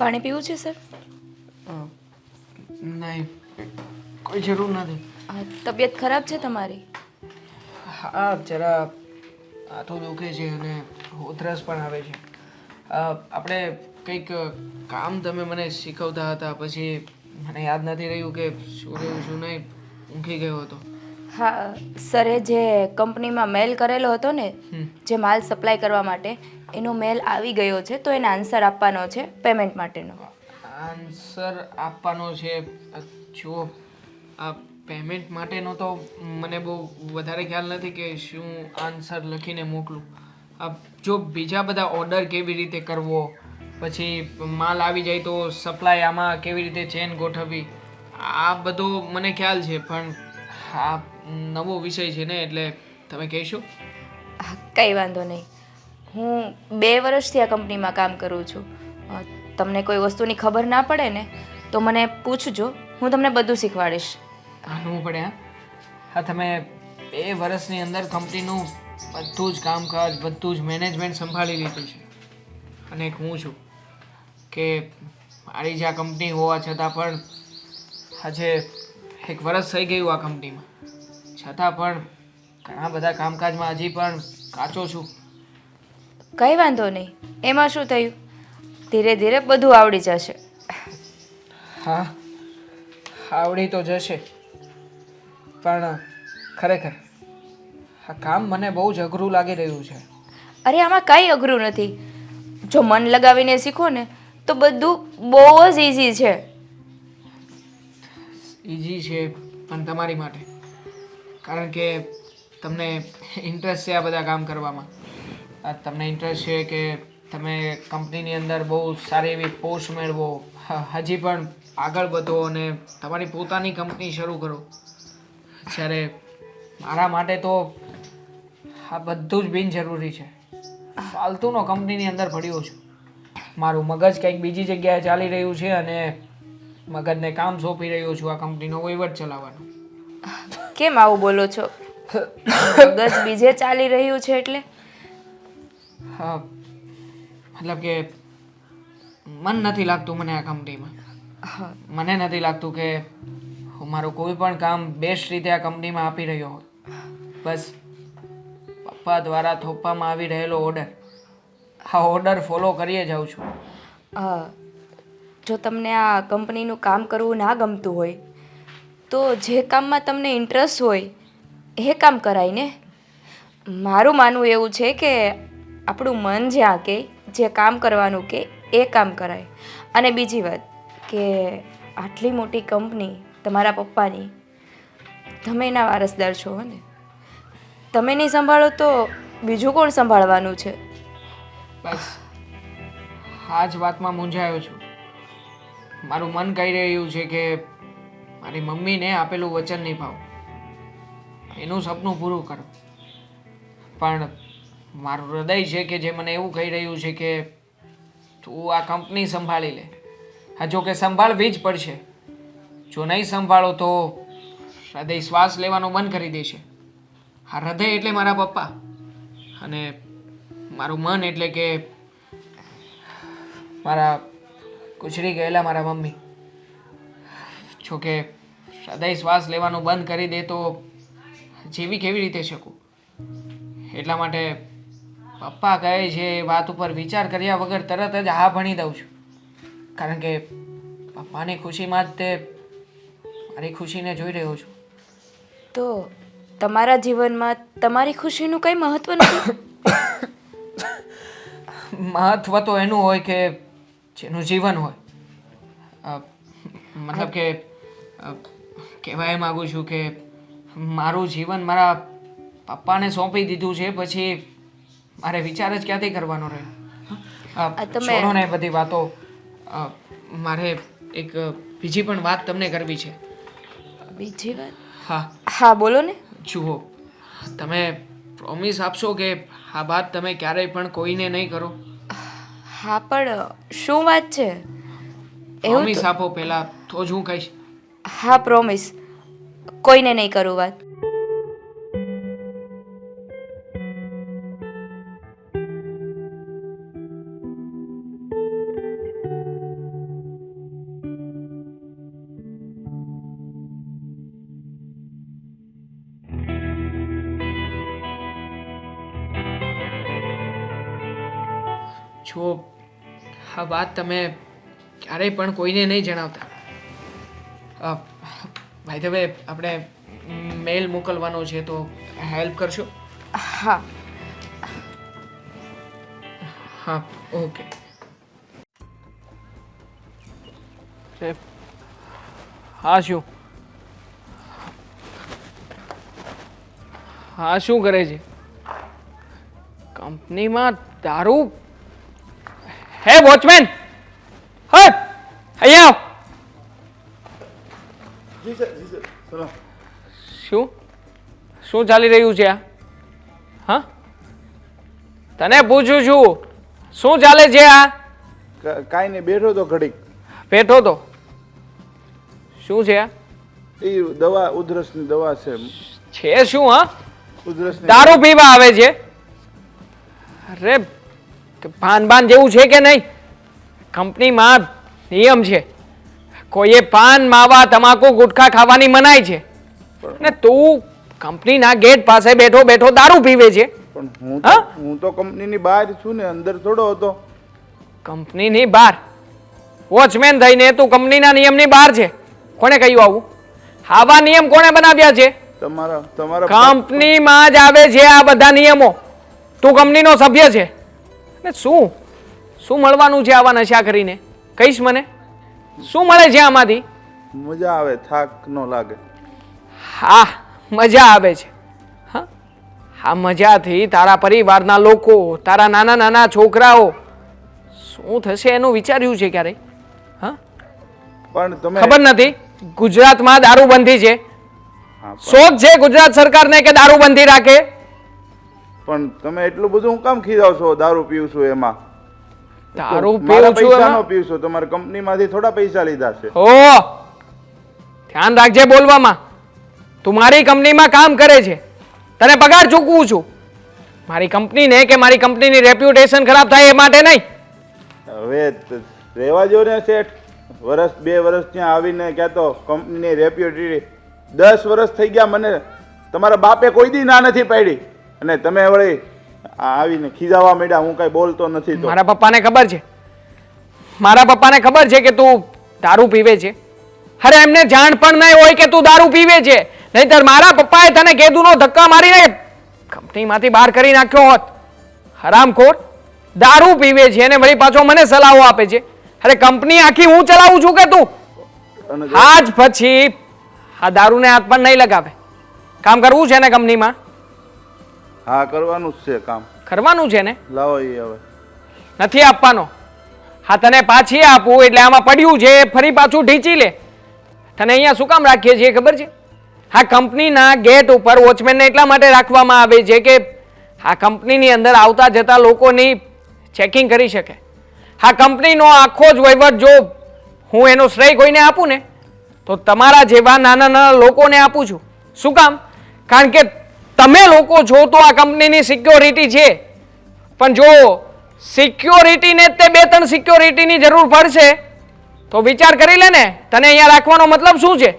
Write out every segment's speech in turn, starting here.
પાણી પીવું છે સર? નહીં. કોઈ જરૂર નથી. તબિયત ખરાબ છે તમારી? હા જરા હાથું દુખે છે અને ઉધરસ પણ આવે છે. આપણે કંઈક કામ તમે મને શીખવતા હતા પછી મને યાદ નથી રહ્યું કે શું રહ્યું શું નહીં. ઊંઘી ગયો હતો. હા સરે જે કંપનીમાં મેલ કરેલો હતો ને જે માલ સપ્લાય કરવા માટે એનો મેલ આવી ગયો છે તો એને આન્સર આપવાનો છે પેમેન્ટ માટેનો. આન્સર આપવાનો છે જો જુઓ આ પેમેન્ટ માટેનો તો મને બહુ વધારે ખ્યાલ નથી કે શું આન્સર લખીને મોકલું. આ જો બીજા બધા ઓર્ડર કેવી રીતે કરવો પછી માલ આવી જાય તો સપ્લાય આમાં કેવી રીતે ચેન ગોઠવવી આ બધો મને ખ્યાલ છે પણ આ નવો વિષય છે ને એટલે તમે કહેશો? કંઈ વાંધો નહીં. હું બે વર્ષથી આ કંપનીમાં કામ કરું છું. તમને કોઈ વસ્તુની ખબર ના પડે ને તો મને પૂછજો. હું તમને બધું શીખવાડીશ. આનું પડે હા. હા તમે બે વર્ષની અંદર કંપનીનું બધું જ કામકાજ બધું જ મેનેજમેન્ટ સંભાળી લીધું છે. અને એક હું છું કે મારી જે આ કંપની હોવા છતાં પણ આજે એક વર્ષ થઈ ગયું આ કંપનીમાં. છતાં પણ ઘણા બધા કામકાજમાં હજી પણ કાચો છું. કંઈ વાંધો નહીં. એમાં શું થયું? ધીરે ધીરે બધું આવડી જશે. હા આવડી તો જશે. પણ ખરેખર આ કામ મને બહુ જ અઘરું લાગી રહ્યું છે. અરે આમાં કાંઈ અઘરું નથી. જો મન લગાવીને શીખો ને તો બધું બહુ જ ઇઝી છે. ઇઝી છે પણ તમારી માટે. કારણ કે તમને ઇન્ટરેસ્ટ છે આ બધા કામ કરવામાં. તમને ઇન્ટરેસ્ટ છે કે તમે કંપનીની અંદર બહુ સારી એવી પોસ્ટ મેળવો. હજી પણ આગળ વધો અને તમારી પોતાની કંપની શરૂ કરો. જ્યારે મારા માટે તો આ બધું જ બિનજરૂરી છે. ફાલતુનો કંપનીની અંદર પડ્યો છું. મારું મગજ કંઈક બીજી જગ્યાએ ચાલી રહ્યું છે અને મગજને કામ સોંપી રહ્યો છું આ કંપનીનો વહીવટ ચલાવવાનો. કેમ આવું બોલો છો? મગજ બીજે ચાલી રહ્યું છે એટલે? હા મતલબ કે મન નથી લાગતું મને આ કંપનીમાં. હા. મને નથી લાગતું કે હું મારું કોઈ પણ કામ બેસ્ટ રીતે આ કંપનીમાં આપી રહ્યો હોત. બસ પપ્પા દ્વારા થોપવામાં આવી રહેલો ઓર્ડર આ ઓર્ડર ફોલો કરીએ જાઉં છું. અ, જો તમને આ કંપનીનું કામ કરવું ના ગમતું હોય, તો જે કામમાં તમને ઇન્ટરેસ્ટ હોય, એ કામ કરાય ને. મારું માનવું એવું છે કે આપણું મન જ્યાં કે, જે કામ કરવાનું કે, એ કામ કરાય. અને બીજી વાત કે આટલી મોટી કંપની તમારા પપ્પાની, તમે એના વારસદાર છો ને. તમે નહીં સંભાળો તો બીજું કોણ સંભાળવાનું છે? બસ. આ જ વાતમાં મૂંઝાયો છું. મારું મન કહી રહ્યું છે કે મારી મમ્મીને આપેલું વચન નિભાવ એનું સપનું પૂરું કરો. પણ મારું હૃદય છે કે જે મને એવું કહી રહ્યું છે કે તું આ કંપની સંભાળી લે. હા, જો કે સંભાળવી જ પડશે. જો નહીં સંભાળો તો હૃદય શ્વાસ લેવાનું બંધ કરી દેશે. આ હૃદય એટલે મારા પપ્પા. અને મારું મન એટલે કે મારા ગુજરી ગયેલા મારા મમ્મી. જોકે હૃદય શ્વાસ લેવાનું બંધ કરી દે તો જીવી કેવી રીતે શકું? એટલા માટે પપ્પા કહે છે એ વાત ઉપર વિચાર કર્યા વગર તરત જ હા ભણી દઉં છું. કારણ કે પપ્પાની ખુશીમાં જ તે મારી ખુશીને જોઈ રહ્યો છું. તો તમારા જીવનમાં તમારી ખુશીનું કંઈ મહત્વ નથી? મહત્વ તો એનું હોય કે જેનું જીવન હોય. મતલબ કે કહેવાય માગું છું કે મારું જીવન મારા પપ્પાને સોંપી દીધું છે પછી મારે વિચાર જ ક્યાંથી કરવાનો રહ્યો છોડો ને બધી વાતો. મારે એક બીજી પણ વાત તમને કરવી છે. બીજી વાત? હા. હા બોલો ને. જુઓ તમે પ્રોમિસ આપશો કે આ વાત તમે ક્યારેય પણ કોઈને નહીં કરો? હા પણ શું વાત છે? એવું પ્રોમિસ આપો પહેલા તો જ હું કહીશ. હા પ્રોમિસ કોઈને નહીં કરું વાત. જો આ વાત તમે ક્યારેય પણ કોઈને નહીં જણાવતા. ભાઈ હવે આપણે મેલ મોકલવાનો છે તો હેલ્પ કરશો? હા. હા ઓકે હા શું? હા શું કરે છે? કંપનીમાં દારૂ હે વોચમેન હે અહીંયા આવ. શું? શું ચાલી રહ્યું છે આ? હા? તને પૂછું છું શું ચાલે છે આ? કાંઈ નહીં બેઠો તો ઘડીક. બેઠો તો. શું છે આ? એ દવા ઉધરસની દવા છે. છે શું હા? ઉધરસ દારૂ પીવા આવે છે? અરે કે પાન બાન જેવું છે કે નહીં? કંપનીમાં નિયમ છે. કોઈએ પાન માવા તમાકુ ગુટખા ખાવાની મનાય છે. ને તું કંપનીના ગેટ પાસે બેઠો બેઠો દારૂ પીવે છે. પણ હું હા? હું તો કંપનીની બહાર છું ને અંદર થોડો હતો. કંપનીની બહાર. વોચમેન થઈને તું કંપનીના નિયમની બહાર છે. કોણે કહ્યું આવું? આવા નિયમ કોણે બનાવ્યા છે? તમારા તમારા કંપનીમાં જ આવે છે આ બધા નિયમો. તું કંપનીનો સભ્ય છે. ને શું? શું મળવાનું છે આવા નશા કરીને? કહીશ મને? શું મળે છે આમાંથી? મજા આવે થાક નો લાગે. હા મજા આવે છે. હા હા મજાથી તારા પરિવારના લોકો તારા નાના નાના છોકરાઓ શું થશે એનું વિચાર્યું છે ક્યારે હા? પણ તમે ખબર નથી ગુજરાતમાં દારૂબંધી છે. શોખ છે ગુજરાત સરકારને કે દારૂબંધી રાખે? પણ તમે એટલું બધું હું કામ ખીજાવ છો દારૂ પીવું છું એમાં. દારૂ પીવું છું પૈસાનો? પીવું છું તમારી કંપનીમાંથી થોડા પૈસા લીધા છે. ઓ ધ્યાન રાખજે બોલવામાં. તું મારી કંપનીમાં કામ કરે છે. તને પગાર ચૂકવું છું. મારી કંપનીને કે મારી કંપનીની રેપ્યુટેશન ખરાબ થાય એ માટે નહીં. હવે રહેવા જો ને શેઠ. વર્ષ બે વર્ષ ત્યાં આવીને ક્યાં તો કંપનીની રેપ્યુટેડ દસ વર્ષ થઈ ગયા મને. તમારા બાપે કોઈ દી ના નથી પાડી. અને તમે વળી આવીને ખીજાવા માંડ્યા હું કઈ બોલતો નથી તો. મારા પપ્પાને ખબર છે. મારા પપ્પાને ખબર છે કે તું દારૂ પીવે છે. અરે એમને જાણ પણ નહીં હોય કે તું દારૂ પીવે છે. નહીતર મારા પપ્પાએ તને કેદુનો ધક્કા મારીને કંપનીમાંથી બહાર કરી નાખ્યો હોત. હરામખોર દારૂ પીવે છે અને વળી પાછો મને સલાહો આપે છે. અરે કંપની આખી હું ચલાવું છું કે તું? આજ પછી આ દારૂને હાથ પણ નહીં લગાવે. કામ કરવું છે ને કંપનીમાં? હા કરવાનું જ છે કામ. કરવાનું છે ને? લાવો એ હવે. નથી આપવાનો. હા તને પાછી આપું એટલે આમાં પડ્યું છે ફરી પાછું ઢીંચી લે. તને અહીંયા શું કામ રાખીએ છીએ ખબર છે? હા કંપનીના ગેટ ઉપર વોચમેનને એટલા માટે રાખવામાં આવે છે કે આ કંપનીની અંદર આવતા જતા લોકોની ચેકિંગ કરી શકે. હા કંપનીનો આખો જ વહીવટ જો હું એનો શ્રેય કોઈને આપું ને તો તમારા જેવા નાના નાના લોકોને આપું છું. શું કામ? કારણ કે તમે લોકો છો તો આ કંપનીની સિક્યોરિટી છે. પણ જો સિક્યોરિટીને તે બે ત્રણ સિક્યોરિટીની જરૂર પડશે તો વિચાર કરી લે ને. તને અહીંયા રાખવાનો મતલબ શું છે?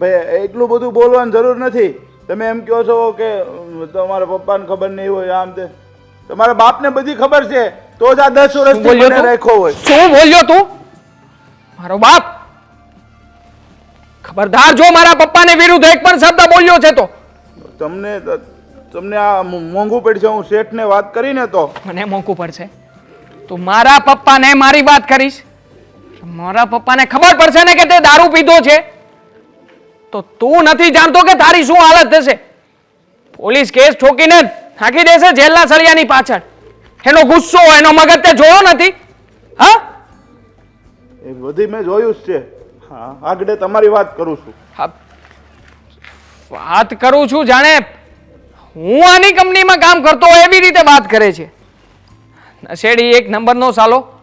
ભાઈ એટલું બધું બોલવાની જરૂર નથી. તમે એમ કહો છો કે તમારા પપ્પાને ખબર નહીં હોય આમ તે તમારા બાપને બધી ખબર છે તો જ આ દસ વર્ષ બોલ્યો રાખ્યો હોય. શું બોલ્યો તું? મારો બાપ? ખબરદાર જો મારા પપ્પાને વિરુદ્ધ એક પણ શબ્દ બોલ્યો છે તો. તમને તમને આ મોંઘું પડશે હું શેઠને વાત કરીને તો. મને મોંઘું પડશે. તું મારા પપ્પાને મારી વાત કરીશ. મારા પપ્પાને ખબર પડશે ને કે તે દારૂ પીધો છે? તો તું નથી જાણતો કે તારી શું હાલત થશે? પોલીસ કેસ ઠોકીને નાખી દેશે જેલના સળિયાની પાછળ. એનો ગુસ્સો એનો મગજ તે જોયો નથી. હા? એ બધી મેં જોયું જ છે. હા આગળ તમારી વાત કરું છું. હા. વાત કરું છું, જાણે હું આની કંપનીમાં કામ કરતો એવી રીતે વાત કરે છે. નશેડી એક નંબરનો સાલો.